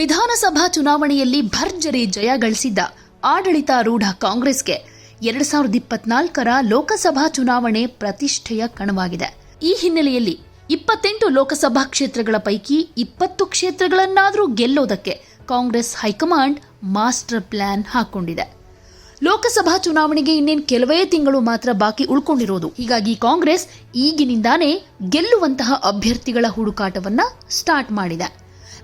ವಿಧಾನಸಭಾ ಚುನಾವಣೆಯಲ್ಲಿ ಭರ್ಜರಿ ಜಯ ಗಳಿಸಿದ್ದ ಆಡಳಿತಾರೂಢ ಕಾಂಗ್ರೆಸ್ಗೆ ಎರಡ್ ಸಾವಿರದ ಇಪ್ಪತ್ನಾಲ್ಕರ ಲೋಕಸಭಾ ಚುನಾವಣೆ ಪ್ರತಿಷ್ಠೆಯ ಕಣವಾಗಿದೆ. ಈ ಹಿನ್ನೆಲೆಯಲ್ಲಿ ಇಪ್ಪತ್ತೆಂಟು ಲೋಕಸಭಾ ಕ್ಷೇತ್ರಗಳ ಪೈಕಿ ಇಪ್ಪತ್ತು ಕ್ಷೇತ್ರಗಳನ್ನಾದರೂ ಗೆಲ್ಲೋದಕ್ಕೆ Congress high command master plan ಹಾಕೊಂಡಿದೆ. Lok Sabha ಚುನಾವಣೆಗೆ ಇನ್ನೇನು ಕೆಲವೇ ತಿಂಗಳು ಮಾತ್ರ ಬಾಕಿ ಉಳ್ಕೊಂಡಿರೋದು. ಹೀಗಾಗಿ ಕಾಂಗ್ರೆಸ್ ಈಗಿನಿಂದಾನೇ ಗೆಲ್ಲುವಂತಹ ಅಭ್ಯರ್ಥಿಗಳ ಹುಡುಕಾಟವನ್ನ ಸ್ಟಾರ್ಟ್ ಮಾಡಿದೆ.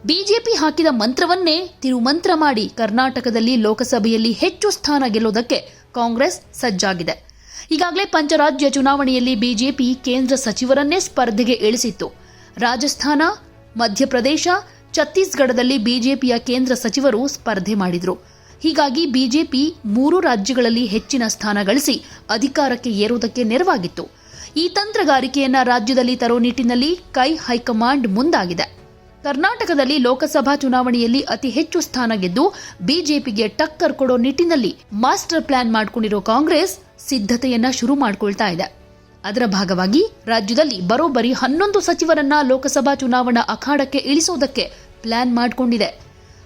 ಬಿಜೆಪಿ ಹಾಕಿದ ಮಂತ್ರವನ್ನೇ ತಿರುಮಂತ್ರ ಮಾಡಿ ಕರ್ನಾಟಕದಲ್ಲಿ ಲೋಕಸಭೆಯಲ್ಲಿ ಹೆಚ್ಚು ಸ್ಥಾನ ಗೆಲ್ಲುವುದಕ್ಕೆ ಕಾಂಗ್ರೆಸ್ ಸಜ್ಜಾಗಿದೆ. ಈಗಾಗಲೇ ಪಂಚರಾಜ್ಯ ಚುನಾವಣೆಯಲ್ಲಿ ಬಿಜೆಪಿ ಕೇಂದ್ರ ಸಚಿವರನ್ನೇ ಸ್ಪರ್ಧೆಗೆ ಇಳಿಸಿತ್ತು. ರಾಜಸ್ಥಾನ, ಮಧ್ಯಪ್ರದೇಶ, ಛತ್ತೀಸ್ಗಢದಲ್ಲಿ ಬಿಜೆಪಿಯ ಕೇಂದ್ರ ಸಚಿವರು ಸ್ಪರ್ಧೆ ಮಾಡಿದರು. ಹೀಗಾಗಿ ಬಿಜೆಪಿ ಮೂರು ರಾಜ್ಯಗಳಲ್ಲಿ ಹೆಚ್ಚಿನ ಸ್ಥಾನ ಗಳಿಸಿ ಅಧಿಕಾರಕ್ಕೆ ಏರುವುದಕ್ಕೆ ನೆರವಾಗಿತ್ತು. ಈ ತಂತ್ರಗಾರಿಕೆಯನ್ನ ರಾಜ್ಯದಲ್ಲಿ ತರೋ ನಿಟ್ಟಿನಲ್ಲಿ ಕೈ ಹೈಕಮಾಂಡ್ ಮುಂದಾಗಿದೆ. ಕರ್ನಾಟಕದಲ್ಲಿ ಲೋಕಸಭಾ ಚುನಾವಣೆಯಲ್ಲಿ ಅತಿ ಹೆಚ್ಚು ಸ್ಥಾನ ಗೆದ್ದು ಬಿಜೆಪಿಗೆ ಟಕ್ಕರ್ ಕೊಡೋ ನಿಟ್ಟಿನಲ್ಲಿ ಮಾಸ್ಟರ್ ಪ್ಲಾನ್ ಮಾಡಿಕೊಂಡಿರೋ ಕಾಂಗ್ರೆಸ್ ಸಿದ್ಧತೆಯನ್ನ ಶುರು ಮಾಡಿಕೊಳ್ತಾ ಇದೆ. ಅದರ ಭಾಗವಾಗಿ ರಾಜ್ಯದಲ್ಲಿ ಬರೋಬ್ಬರಿ ಹನ್ನೊಂದು ಸಚಿವರನ್ನ ಲೋಕಸಭಾ ಚುನಾವಣಾ ಅಖಾಡಕ್ಕೆ ಇಳಿಸೋದಕ್ಕೆ ಪ್ಲಾನ್ ಮಾಡಿಕೊಂಡಿದೆ.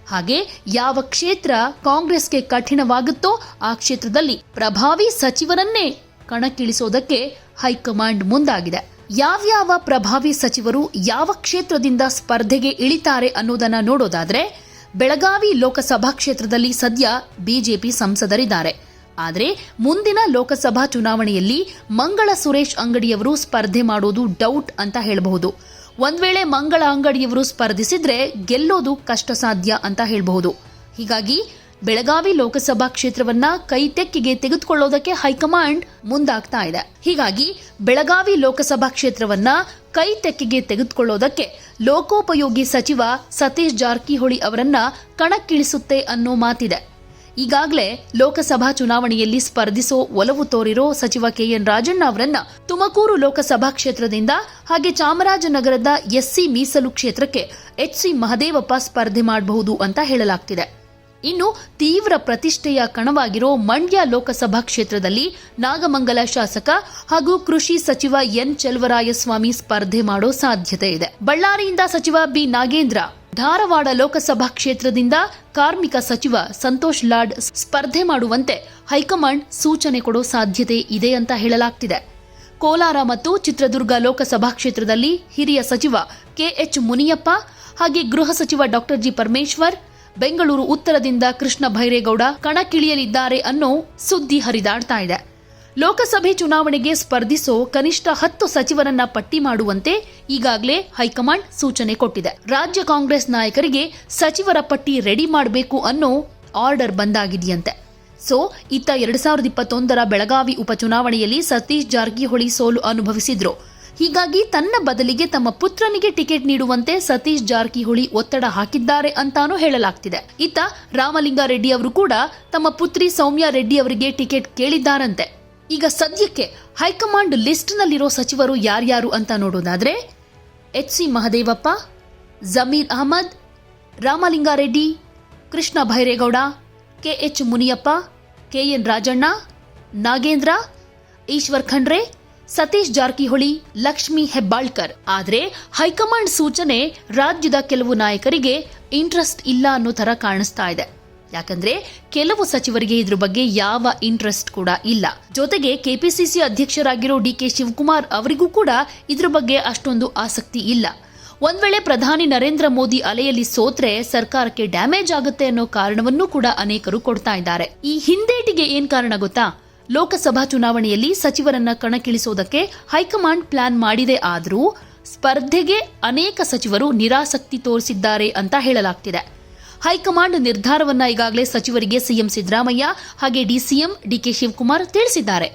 ಹಾಗೆ ಯಾವ ಕ್ಷೇತ್ರ ಕಾಂಗ್ರೆಸ್ಗೆ ಕಠಿಣವಾಗುತ್ತೋ ಆ ಕ್ಷೇತ್ರದಲ್ಲಿ ಪ್ರಭಾವಿ ಸಚಿವರನ್ನೇ ಕಣಕ್ಕಿಳಿಸೋದಕ್ಕೆ ಹೈಕಮಾಂಡ್ ಮುಂದಾಗಿದೆ. ಯಾವ್ಯಾವ ಪ್ರಭಾವಿ ಸಚಿವರು ಯಾವ ಕ್ಷೇತ್ರದಿಂದ ಸ್ಪರ್ಧೆಗೆ ಇಳಿತಾರೆ ಅನ್ನೋದನ್ನು ನೋಡೋದಾದ್ರೆ, ಬೆಳಗಾವಿ ಲೋಕಸಭಾ ಕ್ಷೇತ್ರದಲ್ಲಿ ಸದ್ಯ ಬಿಜೆಪಿ ಸಂಸದರಿದ್ದಾರೆ. ಆದರೆ ಮುಂದಿನ ಲೋಕಸಭಾ ಚುನಾವಣೆಯಲ್ಲಿ ಮಂಗಳ ಸುರೇಶ್ ಅಂಗಡಿಯವರು ಸ್ಪರ್ಧೆ ಮಾಡೋದು ಡೌಟ್ ಅಂತ ಹೇಳಬಹುದು. ಒಂದ್ ವೇಳೆ ಮಂಗಳ ಅಂಗಡಿಯವರು ಸ್ಪರ್ಧಿಸಿದ್ರೆ ಗೆಲ್ಲೋದು ಕಷ್ಟ ಸಾಧ್ಯ ಅಂತ ಹೇಳಬಹುದು. ಹೀಗಾಗಿ ಬೆಳಗಾವಿ ಲೋಕಸಭಾ ಕ್ಷೇತ್ರವನ್ನ ಕೈತೆಕ್ಕಿಗೆ ತೆಗೆದುಕೊಳ್ಳೋದಕ್ಕೆ ಹೈಕಮಾಂಡ್ ಮುಂದಾಗ್ತಾ ಇದೆ. ಹೀಗಾಗಿ ಬೆಳಗಾವಿ ಲೋಕಸಭಾ ಕ್ಷೇತ್ರವನ್ನ ಕೈತೆಕ್ಕಿಗೆ ತೆಗೆದುಕೊಳ್ಳೋದಕ್ಕೆ ಲೋಕೋಪಯೋಗಿ ಸಚಿವ ಸತೀಶ್ ಜಾರಕಿಹೊಳಿ ಅವರನ್ನ ಕಣಕ್ಕಿಳಿಸುತ್ತೆ ಅನ್ನೋ ಮಾತಿದೆ. ಈಗಾಗಲೇ ಲೋಕಸಭಾ ಚುನಾವಣೆಯಲ್ಲಿ ಸ್ಪರ್ಧಿಸೋ ಒಲವು ತೋರಿರೋ ಸಚಿವ ಕೆಎನ್ ರಾಜಣ್ಣ ಅವರನ್ನ ತುಮಕೂರು ಲೋಕಸಭಾ ಕ್ಷೇತ್ರದಿಂದ ಹಾಗೆ ಚಾಮರಾಜನಗರದ ಎಸ್ಸಿ ಮೀಸಲು ಕ್ಷೇತ್ರಕ್ಕೆ ಎಚ್ಸಿ ಮಹದೇವಪ್ಪ ಸ್ಪರ್ಧೆ ಮಾಡಬಹುದು ಅಂತ ಹೇಳಲಾಗ್ತಿದೆ. ಇನ್ನು ತೀವ್ರ ಪ್ರತಿಷ್ಠೆಯ ಕಣವಾಗಿರೋ ಮಂಡ್ಯ ಲೋಕಸಭಾ ಕ್ಷೇತ್ರದಲ್ಲಿ ನಾಗಮಂಗಲ ಶಾಸಕ ಹಾಗೂ ಕೃಷಿ ಸಚಿವ ಎನ್ ಚೆಲುವರಾಯಸ್ವಾಮಿ ಸ್ಪರ್ಧೆ ಮಾಡೋ ಸಾಧ್ಯತೆ ಇದೆ. ಬಳ್ಳಾರಿಯಿಂದ ಸಚಿವ ಬಿ ನಾಗೇಂದ್ರ, ಧಾರವಾಡ ಲೋಕಸಭಾ ಕ್ಷೇತ್ರದಿಂದ ಕಾರ್ಮಿಕ ಸಚಿವ ಸಂತೋಷ್ ಲಾಡ್ ಸ್ಪರ್ಧೆ ಮಾಡುವಂತೆ ಹೈಕಮಾಂಡ್ ಸೂಚನೆ ಕೊಡೋ ಸಾಧ್ಯತೆ ಇದೆ ಅಂತ ಹೇಳಲಾಗ್ತಿದೆ. ಕೋಲಾರ ಮತ್ತು ಚಿತ್ರದುರ್ಗ ಲೋಕಸಭಾ ಕ್ಷೇತ್ರದಲ್ಲಿ ಹಿರಿಯ ಸಚಿವ ಕೆಎಚ್ ಮುನಿಯಪ್ಪ ಹಾಗೆ ಗೃಹ ಸಚಿವ ಡಾಕ್ಟರ್ ಜಿ ಪರಮೇಶ್ವರ್ ಬೆಂಗಳೂರು ಉತ್ತರದಿಂದ ಕೃಷ್ಣ ಭೈರೇಗೌಡ ಕಣಕ್ಕಿಳಿಯಲಿದ್ದಾರೆ ಅನ್ನೋ ಸುದ್ದಿ ಹರಿದಾಡ್ತಾ ಇದೆ. ಲೋಕಸಭೆ ಚುನಾವಣೆಗೆ ಸ್ಪರ್ಧಿಸೋ ಕನಿಷ್ಠ ಹತ್ತು ಸಚಿವರನ್ನ ಪಟ್ಟಿ ಮಾಡುವಂತೆ ಈಗಾಗಲೇ ಹೈಕಮಾಂಡ್ ಸೂಚನೆ ಕೊಟ್ಟಿದೆ. ರಾಜ್ಯ ಕಾಂಗ್ರೆಸ್ ನಾಯಕರಿಗೆ ಸಚಿವರ ಪಟ್ಟಿ ರೆಡಿ ಮಾಡಬೇಕು ಅನ್ನೋ ಆರ್ಡರ್ ಬಂದಾಗಿದೆಯಂತೆ. ಸೊ, ಇತ್ತ ಎರಡ್ ಸಾವಿರದ ಇಪ್ಪತ್ತೊಂದರ ಬೆಳಗಾವಿ ಉಪಚುನಾವಣೆಯಲ್ಲಿ ಸತೀಶ್ ಜಾರಕಿಹೊಳಿ ಸೋಲು ಅನುಭವಿಸಿದ್ರು. ಹೀಗಾಗಿ ತನ್ನ ಬದಲಿಗೆ ತಮ್ಮ ಪುತ್ರನಿಗೆ ಟಿಕೆಟ್ ನೀಡುವಂತೆ ಸತೀಶ್ ಜಾರಕಿಹೊಳಿ ಒತ್ತಡ ಹಾಕಿದ್ದಾರೆ ಅಂತಾನೂ ಹೇಳಲಾಗ್ತಿದೆ. ಇತ್ತ ರಾಮಲಿಂಗಾರೆಡ್ಡಿ ಅವರು ಕೂಡ ತಮ್ಮ ಪುತ್ರಿ ಸೌಮ್ಯ ರೆಡ್ಡಿ ಅವರಿಗೆ ಟಿಕೆಟ್ ಕೇಳಿದ್ದಾರಂತೆ. ಈಗ ಸದ್ಯಕ್ಕೆ ಹೈಕಮಾಂಡ್ ಲಿಸ್ಟ್ನಲ್ಲಿರೋ ಸಚಿವರು ಯಾರ್ಯಾರು ಅಂತ ನೋಡೋದಾದ್ರೆ, H C Mahadevappa, Zameer Ahmed, Ramalinga Reddy, Krishna Byregowda K H Muniyappa K N Rajanna, Nagendra, Eshwar Khandre Satish Jarkiholi, Lakshmi Hebbalkar. ಆದರೆ ಹೈಕಮಾಂಡ್ ಸೂಚನೆ ರಾಜ್ಯದ ಕೆಲವು ನಾಯಕರಿಗೆ ಇಂಟ್ರೆಸ್ಟ್ ಇಲ್ಲ ಅನ್ನೋ ಥರ ಕಾಣಿಸ್ತಾ ಇದೆ. ಯಾಕಂದ್ರೆ ಕೆಲವು ಸಚಿವರಿಗೆ ಇದ್ರ ಬಗ್ಗೆ ಯಾವ ಇಂಟ್ರೆಸ್ಟ್ ಕೂಡ ಇಲ್ಲ. ಜೊತೆಗೆ ಕೆಪಿಸಿಸಿ ಅಧ್ಯಕ್ಷರಾಗಿರೋ ಡಿ ಕೆ ಶಿವಕುಮಾರ್ ಅವರಿಗೂ ಕೂಡ ಇದ್ರ ಬಗ್ಗೆ ಅಷ್ಟೊಂದು ಆಸಕ್ತಿ ಇಲ್ಲ. ಒಂದ್ ವೇಳೆ ಪ್ರಧಾನಿ ನರೇಂದ್ರ ಮೋದಿ ಅಲೆಯಲ್ಲಿ ಸೋತ್ರೆ ಸರ್ಕಾರಕ್ಕೆ ಡ್ಯಾಮೇಜ್ ಆಗುತ್ತೆ ಅನ್ನೋ ಕಾರಣವನ್ನೂ ಕೂಡ ಅನೇಕರು ಕೊಡ್ತಾ ಇದ್ದಾರೆ. ಈ ಹಿಂದೇಟಿಗೆ ಏನ್ ಕಾರಣ ಗೊತ್ತಾ? ಲೋಕಸಭಾ ಚುನಾವಣೆಯಲ್ಲಿ ಸಚಿವರನ್ನ ಕಣಕ್ಕಿಳಿಸೋದಕ್ಕೆ ಹೈಕಮಾಂಡ್ ಪ್ಲಾನ್ ಮಾಡಿದೆ ಆದರೂ ಸ್ಪರ್ಧೆಗೆ ಅನೇಕ ಸಚಿವರು ನಿರಾಸಕ್ತಿ ತೋರಿಸಿದ್ದಾರೆ ಅಂತ ಹೇಳಲಾಗ್ತಿದೆ. ಹೈಕಮಾಂಡ್ ನಿರ್ಧಾರವನ್ನ ಈಗಾಗಲೇ ಸಚಿವರಿಗೆ ಸಿಎಂ ಸಿದ್ದರಾಮಯ್ಯ ಹಾಗೆ ಡಿಸಿಎಂ ಡಿಕೆ ಶಿವಕುಮಾರ್ ತಿಳಿಸಿದ್ದಾರೆ.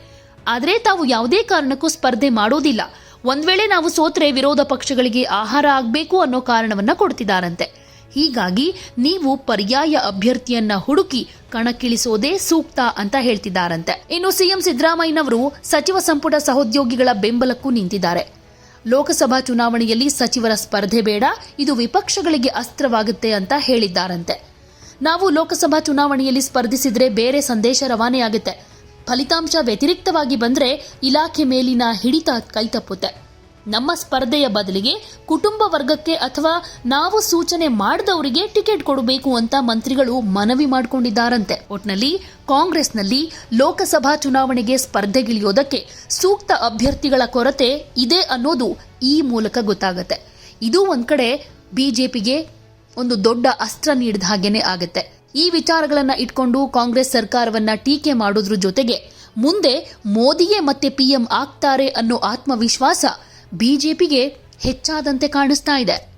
ಆದರೆ ತಾವು ಯಾವುದೇ ಕಾರಣಕ್ಕೂ ಸ್ಪರ್ಧೆ ಮಾಡೋದಿಲ್ಲ. ಒಂದ್ ವೇಳೆ ನಾವು ಸೋತ್ರೆ ವಿರೋಧ ಪಕ್ಷಗಳಿಗೆ ಆಹಾರ ಆಗಬೇಕು ಅನ್ನೋ ಕಾರಣವನ್ನ ಕೊಡ್ತಿದ್ದಾರಂತೆ. ಹೀಗಾಗಿ ನೀವು ಪರ್ಯಾಯ ಅಭ್ಯರ್ಥಿಯನ್ನ ಹುಡುಕಿ ಕಣಕ್ಕಿಳಿಸೋದೇ ಸೂಕ್ತ ಅಂತ ಹೇಳ್ತಿದ್ದಾರಂತೆ. ಇನ್ನು ಸಿಎಂ ಸಿದ್ದರಾಮಯ್ಯನವರು ಸಚಿವ ಸಂಪುಟ ಸಹೋದ್ಯೋಗಿಗಳ ಬೆಂಬಲಕ್ಕೂ ನಿಂತಿದ್ದಾರೆ. ಲೋಕಸಭಾ ಚುನಾವಣೆಯಲ್ಲಿ ಸಚಿವರ ಸ್ಪರ್ಧೆ ಬೇಡ, ಇದು ವಿಪಕ್ಷಗಳಿಗೆ ಅಸ್ತ್ರವಾಗುತ್ತೆ ಅಂತ ಹೇಳಿದ್ದಾರಂತೆ. ನಾವು ಲೋಕಸಭಾ ಚುನಾವಣೆಯಲ್ಲಿ ಸ್ಪರ್ಧಿಸಿದ್ರೆ ಬೇರೆ ಸಂದೇಶ ರವಾನೆಯಾಗುತ್ತೆ. ಫಲಿತಾಂಶ ವ್ಯತಿರಿಕ್ತವಾಗಿ ಬಂದ್ರೆ ಇಲಾಖೆ ಮೇಲಿನ ಹಿಡಿತ ಕೈತಪ್ಪುತ್ತೆ. ನಮ್ಮ ಸ್ಪರ್ಧೆಯ ಬದಲಿಗೆ ಕುಟುಂಬ ವರ್ಗಕ್ಕೆ ಅಥವಾ ನಾವು ಸೂಚನೆ ಮಾಡಿದವರಿಗೆ ಟಿಕೆಟ್ ಕೊಡಬೇಕು ಅಂತ ಮಂತ್ರಿಗಳು ಮನವಿ ಮಾಡಿಕೊಂಡಿದ್ದಾರಂತೆ. ಒಟ್ನಲ್ಲಿ ಕಾಂಗ್ರೆಸ್ನಲ್ಲಿ ಲೋಕಸಭಾ ಚುನಾವಣೆಗೆ ಸ್ಪರ್ಧೆಗಿಳಿಯೋದಕ್ಕೆ ಸೂಕ್ತ ಅಭ್ಯರ್ಥಿಗಳ ಕೊರತೆ ಇದೆ ಅನ್ನೋದು ಈ ಮೂಲಕ ಗೊತ್ತಾಗತ್ತೆ. ಇದು ಒಂದು ಕಡೆ ಬಿಜೆಪಿಗೆ ಒಂದು ದೊಡ್ಡ ಅಸ್ತ್ರ ನೀಡಿದ ಹಾಗೇನೆ ಆಗುತ್ತೆ. ಈ ವಿಚಾರಗಳನ್ನ ಇಟ್ಕೊಂಡು ಕಾಂಗ್ರೆಸ್ ಸರ್ಕಾರವನ್ನ ಟೀಕೆ ಮಾಡೋದ್ರ ಜೊತೆಗೆ ಮುಂದೆ ಮೋದಿಯೇ ಮತ್ತೆ ಪಿಎಂ ಆಗ್ತಾರೆ ಅನ್ನೋ ಆತ್ಮವಿಶ್ವಾಸ ಬಿಜೆಪಿಗೆ ಹೆಚ್ಚಾದಂತೆ ಕಾಣಿಸ್ತಾ ಇದೆ.